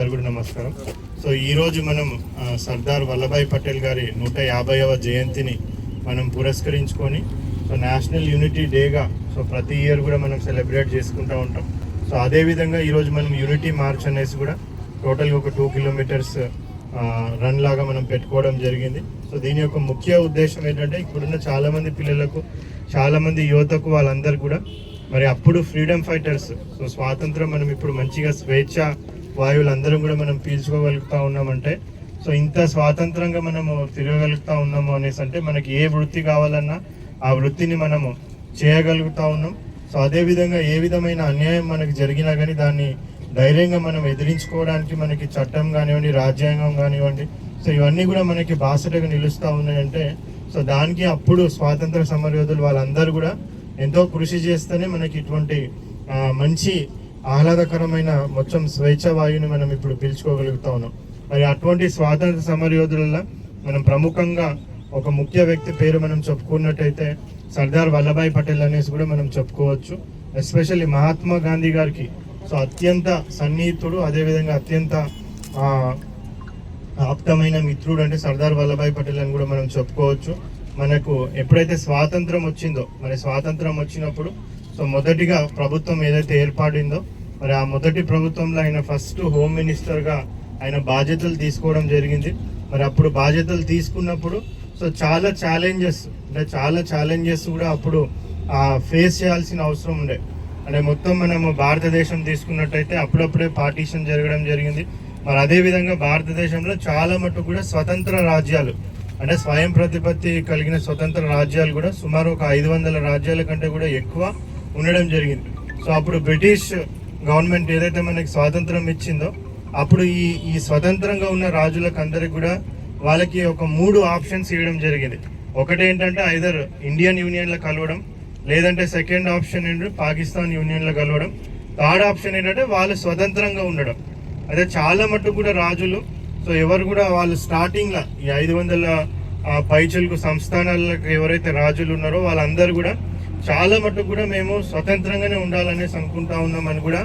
అందరికీ కూడా నమస్కారం. సో ఈరోజు మనం సర్దార్ వల్లభాయ్ పటేల్ గారి నూట యాభైవ జయంతిని మనం పురస్కరించుకొని సో నేషనల్ యూనిటీ డేగా సో ప్రతి ఇయర్ కూడా మనం సెలబ్రేట్ చేసుకుంటూ ఉంటాం. సో అదే విధంగా ఈరోజు మనం యూనిటీ మార్చ్ అనేసి కూడా టోటల్గా ఒక టూ కిలోమీటర్స్ రన్ లాగా మనం పెట్టుకోవడం జరిగింది. సో దీని యొక్క ముఖ్య ఉద్దేశం ఏంటంటే ఇప్పుడున్న చాలామంది పిల్లలకు చాలామంది యువతకు వాళ్ళందరూ కూడా మరి అప్పుడు ఫ్రీడమ్ ఫైటర్స్ సో స్వాతంత్రం మనం ఇప్పుడు మంచిగా స్వేచ్ఛ వాయువులు అందరం కూడా మనం పీల్చుకోగలుగుతా ఉన్నామంటే సో ఇంత స్వాతంత్రంగా మనము తిరగగలుగుతా ఉన్నాము అనేసి అంటే మనకి ఏ వృత్తి కావాలన్నా ఆ వృత్తిని మనము చేయగలుగుతా ఉన్నాం. సో అదేవిధంగా ఏ విధమైన అన్యాయం మనకు జరిగినా కానీ దాన్ని ధైర్యంగా మనం ఎదిరించుకోవడానికి మనకి చట్టం కానివ్వండి రాజ్యాంగం కానివ్వండి సో ఇవన్నీ కూడా మనకి బాసటగా నిలుస్తూ ఉన్నాయంటే సో దానికి అప్పుడు స్వాతంత్ర సమరయోధులు వాళ్ళందరూ కూడా ఎంతో కృషి చేస్తేనే మనకి ఇటువంటి మంచి ఆహ్లాదకరమైన మొత్తం స్వేచ్ఛ వాయువుని మనం ఇప్పుడు పీల్చుకోగలుగుతా ఉన్నాం. మరి అటువంటి స్వాతంత్ర సమరయోధులలో మనం ప్రముఖంగా ఒక ముఖ్య వ్యక్తి పేరు మనం చెప్పుకున్నట్టయితే సర్దార్ వల్లభాయ్ పటేల్ అనేసి కూడా మనం చెప్పుకోవచ్చు. ఎస్పెషల్లీ మహాత్మా గాంధీ గారికి. సో అత్యంత సన్నిహితుడు అదేవిధంగా అత్యంత ఆప్తమైన మిత్రుడు అంటే సర్దార్ వల్లభాయ్ పటేల్ అని కూడా మనం చెప్పుకోవచ్చు. మనకు ఎప్పుడైతే స్వాతంత్రం వచ్చిందో మరి స్వాతంత్రం వచ్చినప్పుడు సో మొదటిగా ప్రభుత్వం ఏదైతే ఏర్పడిందో మరి ఆ మొదటి ప్రభుత్వంలో ఆయన ఫస్ట్ హోమ్ మినిస్టర్గా ఆయన బాధ్యతలు తీసుకోవడం జరిగింది. మరి అప్పుడు బాధ్యతలు తీసుకున్నప్పుడు సో చాలా ఛాలెంజెస్ అంటే చాలా ఛాలెంజెస్ కూడా అప్పుడు ఫేస్ చేయాల్సిన అవసరం ఉండే. అంటే మొత్తం మనము భారతదేశం తీసుకున్నట్టయితే అప్పుడప్పుడే పార్టీషన్ జరగడం జరిగింది. మరి అదే విధంగా భారతదేశంలో చాలా మటుకు కూడా స్వతంత్ర రాజ్యాలు అంటే స్వయం ప్రతిపత్తి కలిగిన స్వతంత్ర రాజ్యాలు కూడా సుమారు ఒక ఐదు వందల రాజ్యాల కంటే కూడా ఎక్కువ ఉండడం జరిగింది. సో అప్పుడు బ్రిటిష్ గవర్నమెంట్ ఏదైతే మనకి స్వాతంత్రం ఇచ్చిందో అప్పుడు ఈ ఈ స్వతంత్రంగా ఉన్న రాజులకు అందరికి కూడా వాళ్ళకి ఒక మూడు ఆప్షన్స్ ఇవ్వడం జరిగింది. ఒకటి ఏంటంటే ఐదర్ ఇండియన్ యూనియన్లో కలవడం లేదంటే సెకండ్ ఆప్షన్ ఏంటంటే పాకిస్తాన్ యూనియన్లో కలవడం. థర్డ్ ఆప్షన్ ఏంటంటే వాళ్ళు స్వతంత్రంగా ఉండడం. అదే చాలా మటుకు కూడా రాజులు సో ఎవరు కూడా వాళ్ళు స్టార్టింగ్లో ఈ ఐదు వందల పైచులకు సంస్థానాలకు ఎవరైతే రాజులు ఉన్నారో వాళ్ళందరూ కూడా చాలా మటుకు కూడా మేము స్వతంత్రంగానే ఉండాలనేసి అనుకుంటా ఉన్నామని కూడా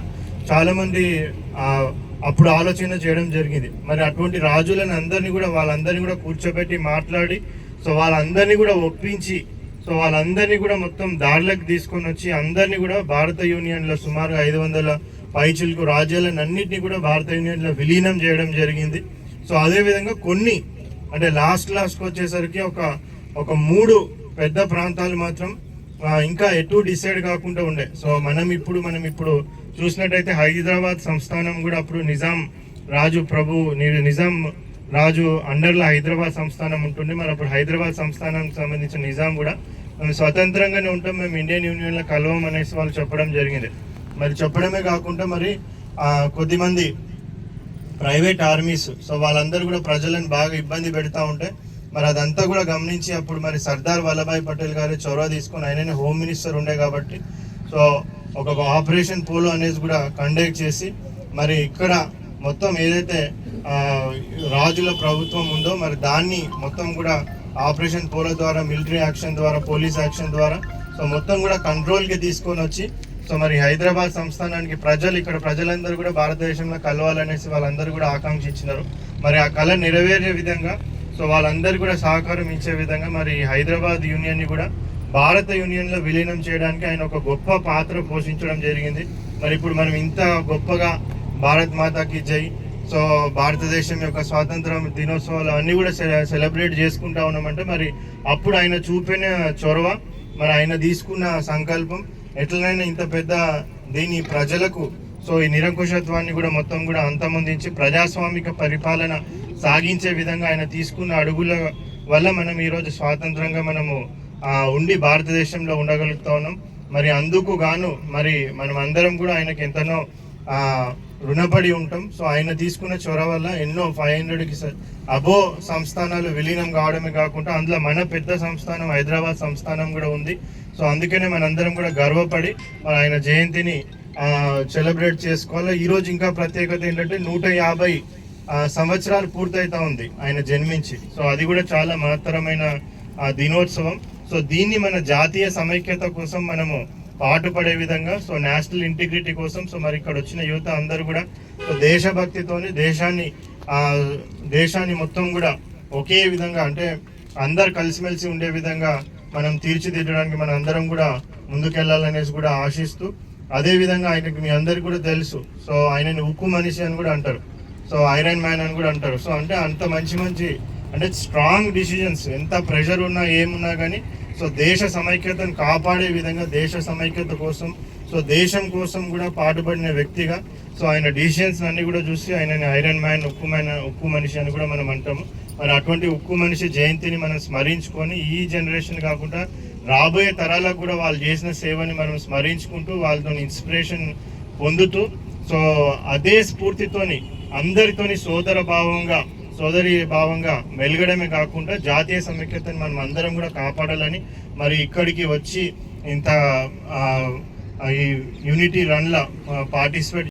చాలా మంది అప్పుడు ఆలోచన చేయడం జరిగింది. మరి అటువంటి రాజులను అందరినీ కూడా వాళ్ళందరినీ కూడా కూర్చోబెట్టి మాట్లాడి సో వాళ్ళందరినీ కూడా ఒప్పించి సో వాళ్ళందరినీ కూడా మొత్తం దారిలోకి తీసుకొని వచ్చి అందరినీ కూడా భారత యూనియన్లో సుమారు ఐదు వందల పైచులకు రాజ్యాలను అన్నింటినీ కూడా భారత యూనియన్లో విలీనం చేయడం జరిగింది. సో అదేవిధంగా కొన్ని అంటే లాస్ట్ లాస్ట్కి వచ్చేసరికి ఒక ఒక మూడు పెద్ద ప్రాంతాలు మాత్రం ఇంకా ఎటు డిసైడ్ కాకుండా ఉండే. సో మనం ఇప్పుడు మనం ఇప్పుడు చూసినట్టయితే హైదరాబాద్ సంస్థానం కూడా అప్పుడు నిజాం రాజు ప్రభు నిజాం రాజు అండర్లో హైదరాబాద్ సంస్థానం ఉంటుంది మరి అప్పుడు హైదరాబాద్ సంస్థానానికి సంబంధించిన నిజాం కూడా మేము స్వతంత్రంగానే ఉంటాం. మేము ఇండియన్ యూనియన్లో కలవం అనేసి వాళ్ళు చెప్పడం జరిగింది. మరి చెప్పడమే కాకుండా మరి కొద్దిమంది ప్రైవేట్ ఆర్మీస్ సో వాళ్ళందరూ కూడా ప్రజలను బాగా ఇబ్బంది పెడతా ఉంటే మరి అదంతా కూడా గమనించి అప్పుడు మరి సర్దార్ వల్లభాయ్ పటేల్ గారు చొరవ తీసుకొని ఆయననే హోమ్ మినిస్టర్ ఉండే కాబట్టి సో ఒక ఆపరేషన్ పోలో అనేది కూడా కండక్ట్ చేసి మరి ఇక్కడ మొత్తం ఏదైతే రాజుల ప్రభుత్వం ఉందో మరి దాన్ని మొత్తం కూడా ఆపరేషన్ పోలో ద్వారా మిలిటరీ యాక్షన్ ద్వారా పోలీస్ యాక్షన్ ద్వారా సో మొత్తం కూడా కంట్రోల్కి తీసుకొని వచ్చి సో మరి హైదరాబాద్ సంస్థానానికి ప్రజలు ఇక్కడ ప్రజలందరూ కూడా భారతదేశంలో కలవాలనేసి వాళ్ళందరూ కూడా ఆకాంక్షించినారు. మరి ఆ కళ నెరవేరే విధంగా సో వాళ్ళందరూ కూడా సహకారం ఇచ్చే విధంగా మరి హైదరాబాద్ యూనియన్ని కూడా భారత యూనియన్లో విలీనం చేయడానికి ఆయన ఒక గొప్ప పాత్ర పోషించడం జరిగింది. మరి ఇప్పుడు మనం ఇంత గొప్పగా భారత్ మాతాకి జై. సో భారతదేశం యొక్క స్వాతంత్రం దినోత్సవాలు అన్నీ కూడా సెలబ్రేట్ చేసుకుంటా ఉన్నామంటే మరి అప్పుడు ఆయన చూపిన చొరవ మరి ఆయన తీసుకున్న సంకల్పం ఎట్లనైనా ఇంత పెద్ద దీని ప్రజలకు సో ఈ నిరంకుశత్వాన్ని కూడా మొత్తం కూడా అంతమొందించి ప్రజాస్వామిక పరిపాలన సాగించే విధంగా ఆయన తీసుకున్న అడుగుల వల్ల మనం ఈరోజు స్వాతంత్రంగా మనము ఉండి భారతదేశంలో ఉండగలుగుతా ఉన్నాం. మరి అందుకు గాను మరి మనం అందరం కూడా ఆయనకి ఎంతనో రుణపడి ఉంటాం. సో ఆయన తీసుకున్న చొరవ వల్ల ఎన్నో ఫైవ్ హండ్రెడ్కి అబో సంస్థానాలు విలీనం కావడమే కాకుండా అందులో మన పెద్ద సంస్థానం హైదరాబాద్ సంస్థానం కూడా ఉంది. సో అందుకనే మనందరం కూడా గర్వపడి మరి ఆయన జయంతిని సెలబ్రేట్ చేసుకోవాలి? ఈరోజు ఇంకా ప్రత్యేకత ఏంటంటే నూట యాభై సంవత్సరాలు పూర్తయితా ఉంది ఆయన జన్మించి. సో అది కూడా చాలా మహత్తరమైన దినోత్సవం. సో దీన్ని మన జాతీయ సమైక్యత కోసం మనము పాటుపడే విధంగా సో నేషనల్ ఇంటిగ్రిటీ కోసం సో మరి ఇక్కడ వచ్చిన యువత అందరూ కూడా సో దేశభక్తితోని దేశాన్ని దేశాన్ని మొత్తం కూడా ఒకే విధంగా అంటే అందరు కలిసిమెలిసి ఉండే విధంగా మనం తీర్చిదిద్దడానికి మన అందరం కూడా ముందుకెళ్ళాలనేసి కూడా ఆశిస్తూ అదే విధంగా ఆయనకి మీ అందరికి కూడా తెలుసు. సో ఆయనని ఉక్కు మనిషి అని కూడా అంటారు. సో ఐరన్ మ్యాన్ అని కూడా అంటారు. సో అంటే అంత మంచి మంచి అంటే స్ట్రాంగ్ డిసిజన్స్. ఎంత ప్రెషర్ ఉన్నా ఏమున్నా కానీ సో దేశ సమైక్యతను కాపాడే విధంగా దేశ సమైక్యత కోసం సో దేశం కోసం కూడా పాటుపడిన వ్యక్తిగా సో ఆయన డిసిషన్స్ అన్ని కూడా చూసి ఆయనని ఐరన్ మ్యాన్ ఉక్కు మ్యాన్ ఉక్కు మనిషి అని కూడా మనం అంటాము. మరి అటువంటి ఉక్కు మనిషి జయంతిని మనం స్మరించుకొని ఈ జనరేషన్ కాకుండా రాబోయే తరాలకు కూడా వాళ్ళు చేసిన సేవని మనం స్మరించుకుంటూ వాళ్ళతో ఇన్స్పిరేషన్ పొందుతూ సో అదే స్ఫూర్తితోని అందరితోని సోదర భావంగా సోదరి భావంగా మెలగడమే కాకుండా జాతీయ సమైక్యతను మనం అందరం కూడా కాపాడాలని మరి ఇక్కడికి వచ్చి ఇంత ఈ యూనిటీ రన్ల పార్టిసిపేట్